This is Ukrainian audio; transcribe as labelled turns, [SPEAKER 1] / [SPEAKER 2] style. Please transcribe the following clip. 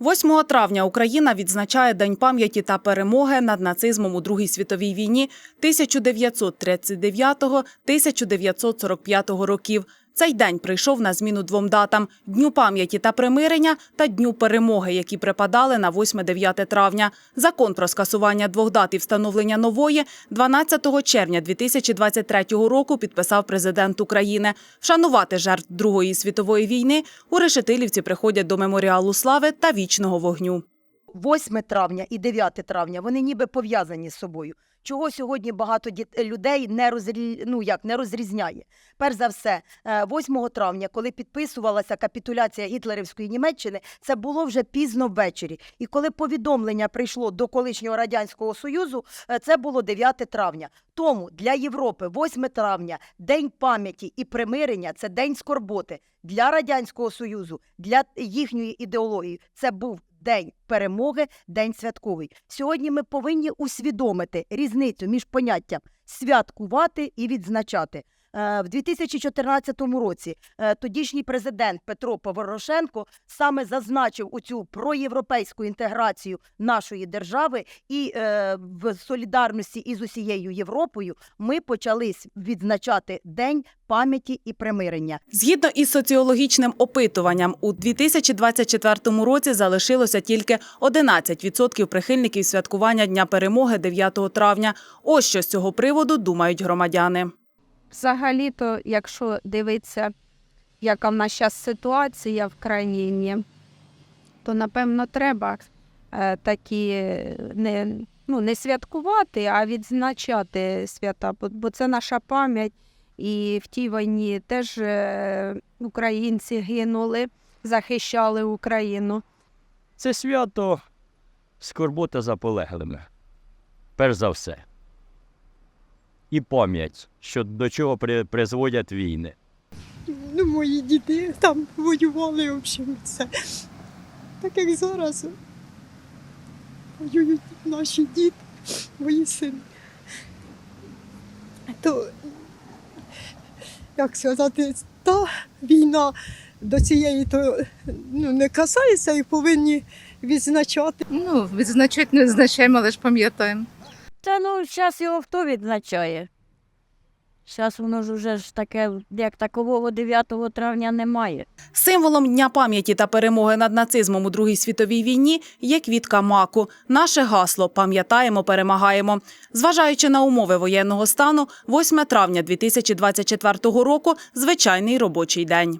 [SPEAKER 1] 8 травня Україна відзначає День пам'яті та перемоги над нацизмом у Другій світовій війні 1939-1945 років. Цей день прийшов на зміну двом датам – Дню пам'яті та примирення та Дню перемоги, які припадали на 8-9 травня. Закон про скасування двох дат і встановлення нової 12 червня 2023 року підписав президент України. Вшанувати жертв Другої світової війни у Решетилівці приходять до меморіалу слави та вічного вогню.
[SPEAKER 2] 8 травня і 9 травня вони ніби пов'язані з собою. Чого сьогодні багато людей не розрі... ну, як, не розрізняє. Перш за все, е, 8 травня, коли підписувалася капітуляція гітлерівської Німеччини, це було вже пізно ввечері. І коли повідомлення прийшло до колишнього радянського союзу, е, це було 9 травня. Тому для Європи 8 травня день пам'яті і примирення це день скорботи. Для радянського союзу, для їхньої ідеології, це був день перемоги, день святковий. Сьогодні ми повинні усвідомити різницю між поняттям святкувати і відзначати. Е, В 2014 році е, тодішній президент Петро Порошенко саме зазначив у цю проєвропейську інтеграцію нашої держави, і е, в солідарності із усією Європою ми почали відзначати День пам'яті і примирення.
[SPEAKER 1] Згідно із соціологічним опитуванням, у 2024 році залишилося тільки 11% прихильників святкування Дня перемоги 9 травня. Ось що з цього приводу думають громадяни.
[SPEAKER 3] Взагалі-то, якщо дивитися, яка в нас зараз ситуація в країні, то напевно треба е, такі не, ну, не святкувати, а відзначати свята, бо, бо це наша пам'ять. І в тій війні теж е, українці гинули, захищали Україну.
[SPEAKER 4] Це свято скорбота за полеглими. Перш за все. І пам'ять, що до чого при, призводять війни.
[SPEAKER 5] Ну, мої діти там воювали, в общем, все. Так як зараз воюють наші діти, мої сини. То, як сказати, та війна до цієї то ну, не касається і повинні відзначати.
[SPEAKER 6] Ну, відзначати не відзначаємо, але ж пам'ятаємо.
[SPEAKER 7] Та ну, зараз його хто відзначає? Зараз воно ж уже ж таке, як такового 9 травня немає.
[SPEAKER 1] Символом Дня пам'яті та перемоги над нацизмом у Другій світовій війні є квітка маку. Наше гасло Пам'ятаємо, перемагаємо. Зважаючи на умови воєнного стану, 8 травня 2024 року – звичайний робочий день.